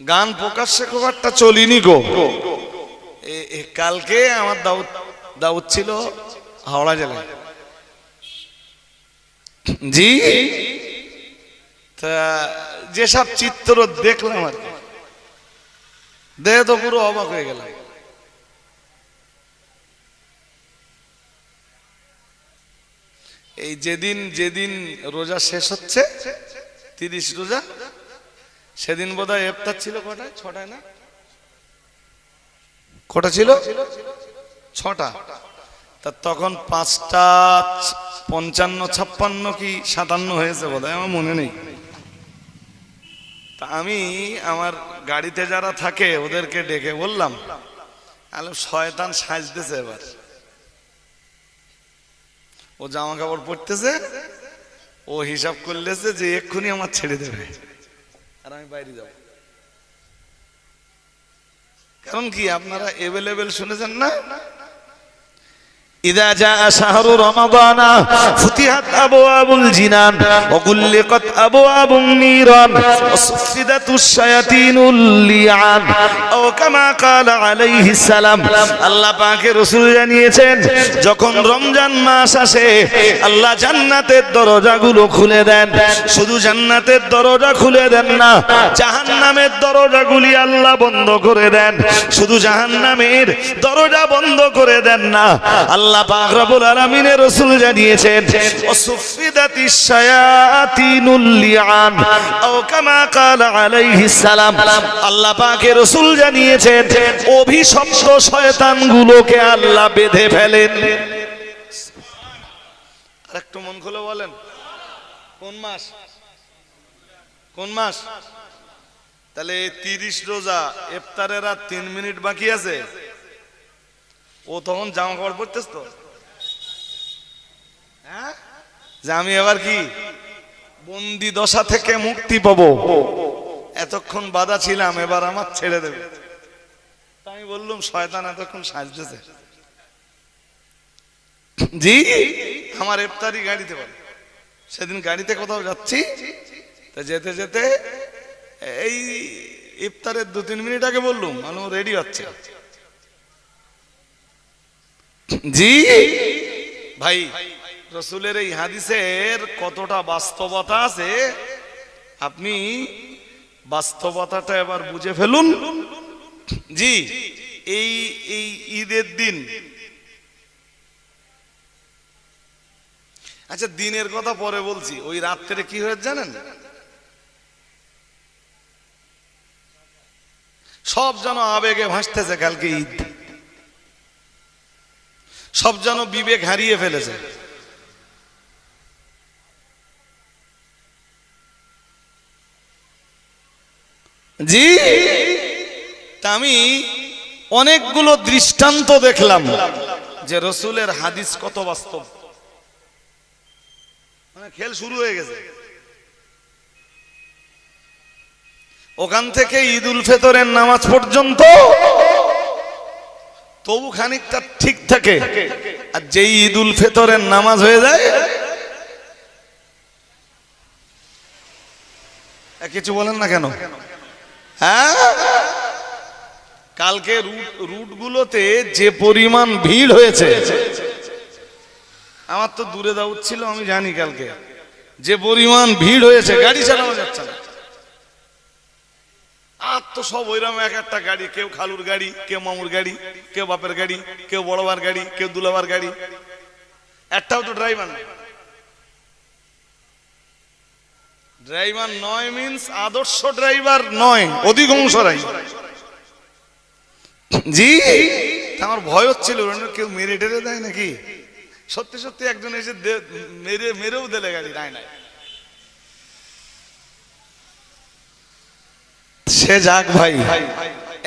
গান প্রকাশ্যে খুব একটা চলিনি গো। কালকে আমার দাউদ দাউদ ছিল হাওড়া জেলায়। জি? তা, যেসব চিত্র দেখলাম আর দেহ তো পুরো অবাক হয়ে গেলাম। এই যেদিন যেদিন রোজা শেষ হচ্ছে, তিরিশ রোজা সেদিন বোধ হয় এফতার ছিল কটায়? ছটায় না? কটা ছিল? ছটা। তা তখন পাঁচটা পঞ্চান্ন ছাপ্পান্ন কি সাতান্ন হয়েছে বোধ আমার মনে নেই। তা আমি আমার গাড়িতে যারা থাকে ওদেরকে ডেকে বললাম আলো শয়তান সাজতেছে এবার। ও জামা কাপড় পরতেছে ও হিসাব করলেছে যে এক্ষুনি আমার ছেড়ে দেবে। আর আমি বাইরে যাব। কারণ কি আপনারা এভেলেবেল শুনেছেন না? إذا جاء شهر رمضان فتحت أبواب الجنان وغلقت أبواب النيران وصفدت الشياطين اللعان أو كما قال عليه السلام আল্লাহ পাকে রসুল জানিয়েছেন যখন রমজান মাস আসে আল্লাহ জান্নাতের দরজাগুলো খুলে দেন শুধু জান্নাতের দরজা খুলে দেন না জাহান্নামের দরজাগুলি আল্লাহ বন্ধ করে দেন শুধু জাহান্নামের দরজা বন্ধ করে দেন না আল্লাহ পাক রব্বুল আলামিনের রাসূল জানিয়েছেন আল্লাহ জানিয়েছেন শয়তানগুলোকে আল্লাহ বেঁধে ফেলেন। একটু মন খুলে বলেন কোন মাস? তাহলে তিরিশ রোজা, ইফতারের আর তিন মিনিট বাকি আছে। ও তখন জামা কাপড় পরতেছ তো? হ্যাঁ? যে আমি এবার কি? বন্দি দশা থেকে মুক্তি পাবো। এতক্ষণ বাধা ছিলাম, এবার আমার ছেড়ে দেবে। আমি বললাম, শয়তান এতক্ষণ সাজতেছে। জি? আমার ইফতারি গাড়িতে বলে। সেদিন গাড়িতে কোথাও যাচ্ছি। তা যেতে যেতে এই ইফতারের দু তিন মিনিট আগে বললুম মানে রেডি হচ্ছে। জি। ভাই, রসুলের এই হাদিসের কতটা বাস্তবতা আছে? আপনি বাস্তবতাটা এবার বুঝে ফেলুন। জি, এই এই ঈদের দিন। আচ্ছা দিনের কথা পরে বলছি। ওই রাত্রে কি হয়েছে জানেন? সব যেন আবেগে ভাসতেছে কালকে ঈদ। সব যেন বিবেক হারিয়ে ফেলেছে। জি, তা আমি অনেকগুলো দৃষ্টান্ত দেখলাম যে রসুলের হাদিস কত বাস্তব। মানে খেল শুরু হয়ে গেছে। ওখান থেকে ঈদ উল ফেতরের নামাজ পর্যন্ত তবু খানিকটা ঠিক থাকে। আর যেই ঈদ উল ফেতরের নামাজ হয়ে যায় কিছু বলেন না কেন? হ্যাঁ? কালকে রুট রুটগুলোতে যে পরিমাণ ভিড় হয়েছে আমার তো দূরে দাউদ ছিল আমি জানি কালকে। যে পরিমাণ ভিড় হয়েছে গাড়ি চালানো যাচ্ছে না। তো সব ওইরকম এক একটা গাড়ি, কেউ খালুর গাড়ি, কেউ মামুর গাড়ি, কেউ বাপের গাড়ি, কেউ বড়বার গাড়ি, কেউ দুলাবার গাড়ি। একটাও তো ড্রাইভার ড্রাইভার নয় মিন্স আদর্শ ড্রাইভার নয়, অধিকাংশ জি? আমার ভয় হচ্ছিল কেউ মেরে টেরে দেয় নাকি? সত্যি সত্যি একজন এসে মেরে মেরেও দিলে গাড়ি, নাই নাই। সে যাক ভাই।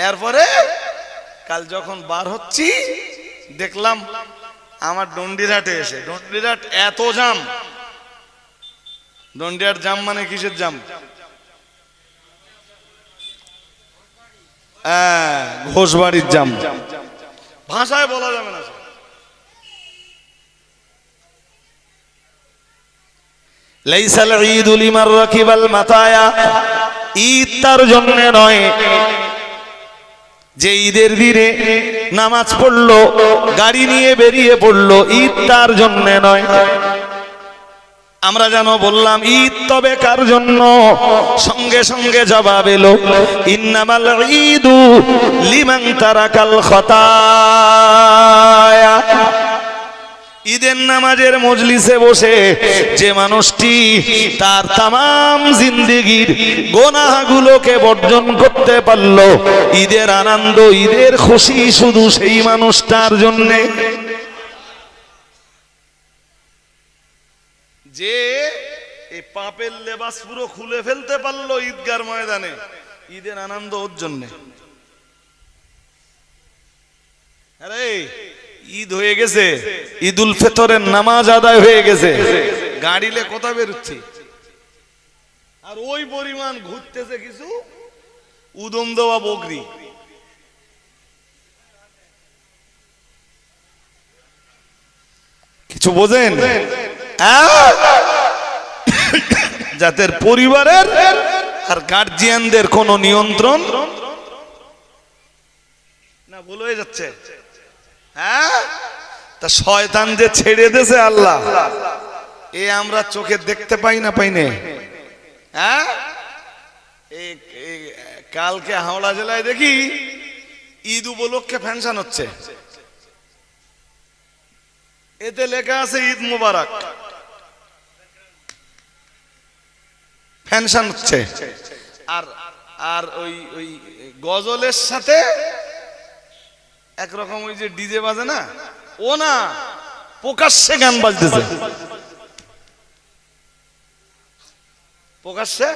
এরপরে কাল যখন বার হচ্ছি, দেখলাম আমার ডন্ডিরাটে এসে ডন্ডিরাট এত জাম। ডন্ডিরাট জাম মানে কিসের জাম? হ্যাঁ, ঘোষবাড়ির জাম। ভাষায় বলা যাবে না। লাইসাল ঈদুল ইমার রাকিবাল মাতায়া। ঈদ তার জন্য নয়। যে ঈদের দিনে নামাজ পড়ল, গাড়ি নিয়ে বেরিয়ে পড়ল, ঈদ তার জন্য নয়। আমরা যেন বললাম, ঈদ তবে কার জন্য? সঙ্গে সঙ্গে জবাব এলো, ইন্নামাল ঈদু লিমান তারাকাল ঈদের নামাজের মজলিসে বসে যে মানুষটি তার তাম জিন্দিগির গোনাগুলোকে বর্জন করতে পারল, ঈদের আনন্দ, ঈদের খুশি শুধু সেই মানুষটার জন্যে। যে এই পাপের লেবাস পুরো খুলে ফেলতে পারল ঈদগার ময়দানে, ঈদের আনন্দ ওর জন্য। আরে ঈদ হয়ে গেছে ঈদ উল ফেতরের নামাজ আদায় হয়ে গেছে। গাড়িলে কথা বেরোচ্ছে? আর ওই পরিমাণ ঘুরতেছে কিছু উদম দেওয়া বকরি। কিছু বোঝেন? হ্যাঁ? যাদের পরিবারের আর গার্জিয়ানদের কোনো নিয়ন্ত্রণ? না, ভুল হয়ে যাচ্ছে। হ্যাঁ? তা শয়তান যে ছেড়ে দেছে আল্লাহ, এ আমরা চোখে দেখতে পাই না পাই নে। হ্যাঁ? কালকে হাওড়া জেলায় দেখি ঈদ উপলক্ষে ফ্যানশন হচ্ছে। এতে লেখা আছে ঈদ মুবারক। ফ্যানশন হচ্ছে। আর আর ওই ওই গজলের সাথে একরকম ওই যে ডিজে বাজে না? ও না, প্রকাশ্যে গান বাজতেছে। প্রকাশ্যে?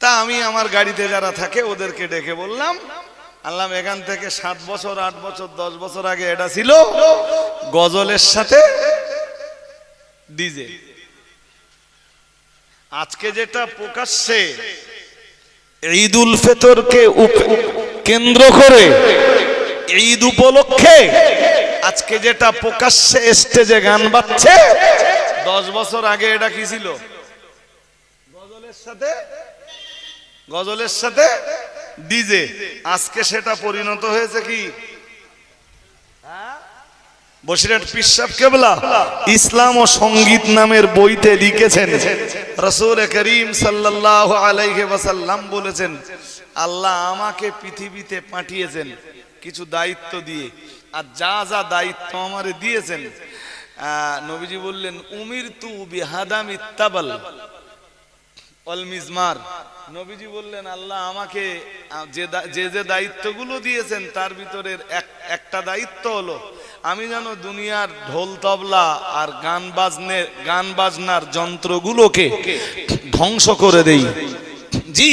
তা আমি আমার গাড়িতে যারা থাকে, ওদেরকে ডেকে বললাম আল্লাহ এখান থেকে সাত বছর, আট বছর, দশ বছর আগে এটা ছিল গজলের সাথে ডিজে। আজকে যেটা প্রকাশ্যে ঈদ উল ফেতরকে কেন্দ্র করে ঈদ উপলক্ষে আজকে যেটা প্রকাশ্যে স্টেজে গান বাজছে, দশ বছর আগে এটা কি ছিল? গজলের সাথে গজলের সাথে ডিজে। আজকে সেটা পরিণত হয়েছে কি? বসিরহাট পিসাব কেবলা। ইসলাম ও সংগীত নামের বইতে লিখেছেন। রসুল করিম সাল্লাল্লাহু আলাইহি ওয়াসাল্লাম বলেছেন আল্লাহ আমাকে পৃথিবীতে পাঠিয়েছেন কিছু দায়িত্ব দিয়ে আর যা যা দায়িত্ব আমারে দিয়েছেন নবীজি বললেন উমির তু বিহাদাম ইত্তাবাল অল মিজমার। নবীজি বললেন আল্লাহ আমাকে যে যে যে দায়িত্বগুলো দিয়েছেন তার ভিতরের এক একটা দায়িত্ব হলো আমি যেন দুনিয়ার ঢোল তবলা আর গান বাজনে গান বাজনার যন্ত্রগুলোকে ধ্বংস করে দেই। জি,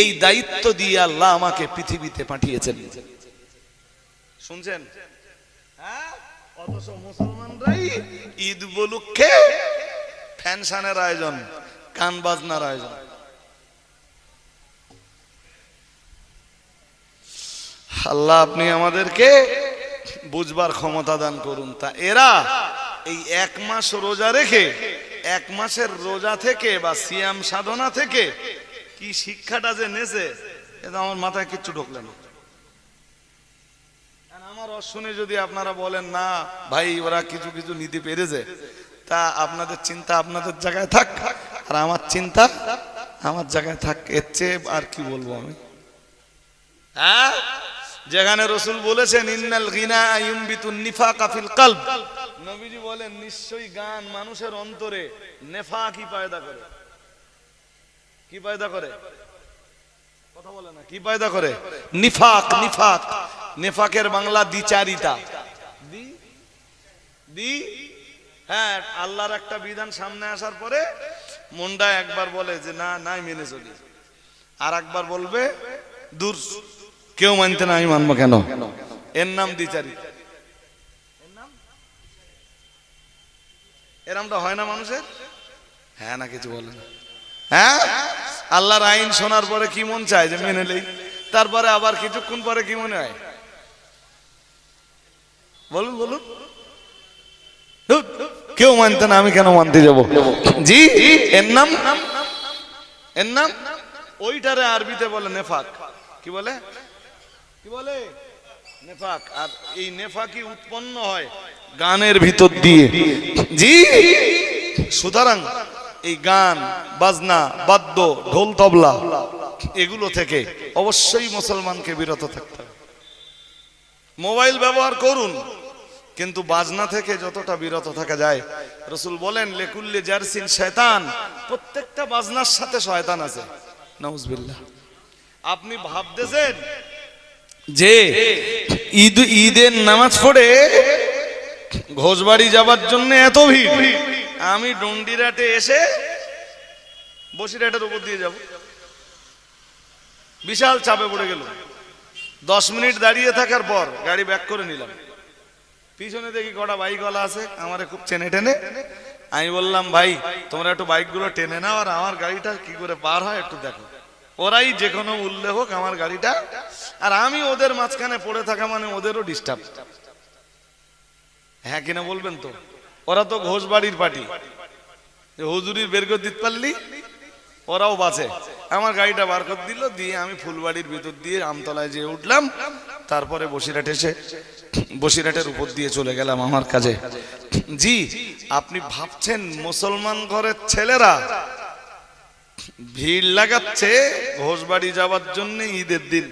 এই দায়িত্ব দিয়ে আল্লাহ আমাকে পৃথিবীতে পাঠিয়েছেন। শুনছেন? হ্যাঁ? মুসলমানরাই ঈদ উপলক্ষে ফ্যানশানের আয়োজন, গান বাজনার আয়োজন। আল্লাহ, আপনি আমাদেরকে বুঝবার ক্ষমতা দান করুন। তা এরা এই এক মাস রোজা রেখে, এক মাসের রোজা থেকে বা সিয়াম সাধনা থেকে কি শিক্ষাটা যে নেছে এটা আমার মাথায় কিচ্ছু ঢুকলে না। আমার শুনে যদি আপনারা বলেন, না, ভাই, ওরা কিছু কিছু নিতে পেরেছে, তা আপনাদের চিন্তা আপনাদের জায়গায় থাক, আর আমার চিন্তা আমার জায়গায় থাক। এর চেয়ে আর কি বলব আমি? হ্যাঁ? যেখানে রসুল বলেছেন, ইন্নাল গিনা ইউমবিতুন নিফাকা ফিল কলব। নবীজি বলেন, নিশ্চয়ই গান মানুষের অন্তরে নেফা কি পয়দা করে। কি পয়দা করে? কথা বলে না, কি পয়দা করে? নিফাক নিফাক। নেফাকের বাংলা দ্বিচারিতা। দি? দি? হ্যাঁ আল্লাহর একটা বিধান সামনে আসার পরে মনটা একবার বলে যে, না, নাই মেনে চলি। আর একবার বলবে দূর কেউ মানতে না, আমি মানবো কেন? এর নাম দ্বিচারিতা এরমটা হয় না মানুষের? হ্যাঁ না, কিছু বলে না। হ্যাঁ? আল্লাহর আইন শোনার পরে কি মন চায় যে মেনে নেই? তারপরে আবার কিছুক্ষণ পরে কি মনে হয়? বলুন বলুন। কেউ মানতে না, আমি কেন মানতে যাব? জি, এর নাম? এর নাম? ওইটারে আরবিতে বলে নেফাক। কি বলে? কি বলে? নেফাক। আর এই নেফাকি উৎপন্ন হয় গানের ভিতর দিয়ে। জি। সুতরাং এই গান, বাজনা, বাদ্য, ঢোল, তবলা এগুলো থেকে অবশ্যই মুসলমানকে বিরত থাকতে হবে। মোবাইল ব্যবহার করুন, কিন্তু বাজনা থেকে যতটা বিরত থাকা যায়, রসুল বলেন, লেকুল্লে জারসিন শয়তান। প্রত্যেকটা বাজনার সাথে শয়তান আছে। নাউজবিল্লাহ। আপনি ভাবতেছেন যে ঈদ ঈদের নামাজ পড়ে ঘোষবাড়ি যাবার জন্য এত ভিড়। আমি ডন্ডিরাটে এসে বসিরহাটের উপর দিয়ে যাব। বিশাল চাপে পড়ে গেল। দশ মিনিট দাঁড়িয়ে থাকার পর গাড়ি ব্যাক করে নিলাম। পিছনে দেখি কটা বাইকওয়ালা আছে, আমারে খুব চেনে টেনে। আমি বললাম, ভাই, তোমরা একটু বাইকগুলো টেনে নাও আর আমার গাড়িটা কি করে পার হয় একটু দেখো। ওরাই যে কোনো মূল্যে হোক আমার গাড়িটা, আর আমি ওদের মাঝখানে পড়ে থাকা মানে ওদেরও ডিস্টার্ব হ্যাঁ কিনা বলবেন তো? ওরা তো ঘোষ বাড়ির পার্টি হুজুরির বের করে দিতে পারলি, ওরাও বাঁচে। আমার গাড়িটা বার করে দিল, দিয়ে আমি ফুলবাড়ির ভিতর দিয়ে আমতলায় যেয়ে উঠলাম। তারপরে বসিরহাট এসে, বসিরহাটের উপর দিয়ে চলে গেলাম আমার কাজে। জি, আপনি ভাবছেন মুসলমান ঘরের ছেলেরা ভিড় লাগাচ্ছে ঘোষবাড়ি যাওয়ার জন্য ঈদের দিন।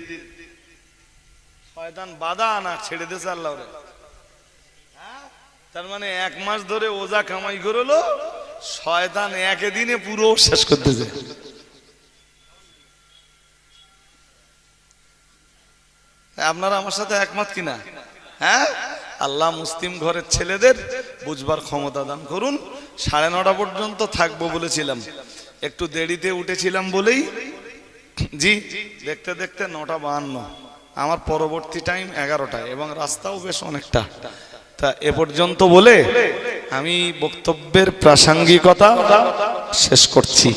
শয়তান বাধা আনা ছেড়ে দিয়েছে আল্লাহ রে। তার মানে এক মাস ধরে ওজা কামাই করল, শয়তান একে দিনে পুরো শেষ করতেছে আপনারা আমার সাথে একমত কিনা? হ্যাঁ? আল্লাহ মুসলিম ঘরের ছেলেদের বুঝবার ক্ষমতা দান করুন। সাড়ে নটা পর্যন্ত থাকব বলেছিলাম। একটু দেরিতে উঠেছিলাম বলেই। জি, দেখতে দেখতে নটা বাহান্ন। আমার পরবর্তী টাইম এগারোটায় এবং রাস্তাও বেশ অনেকটা। তা এ পর্যন্ত বলে আমি বক্তব্যের প্রাসঙ্গিকতা শেষ করছি।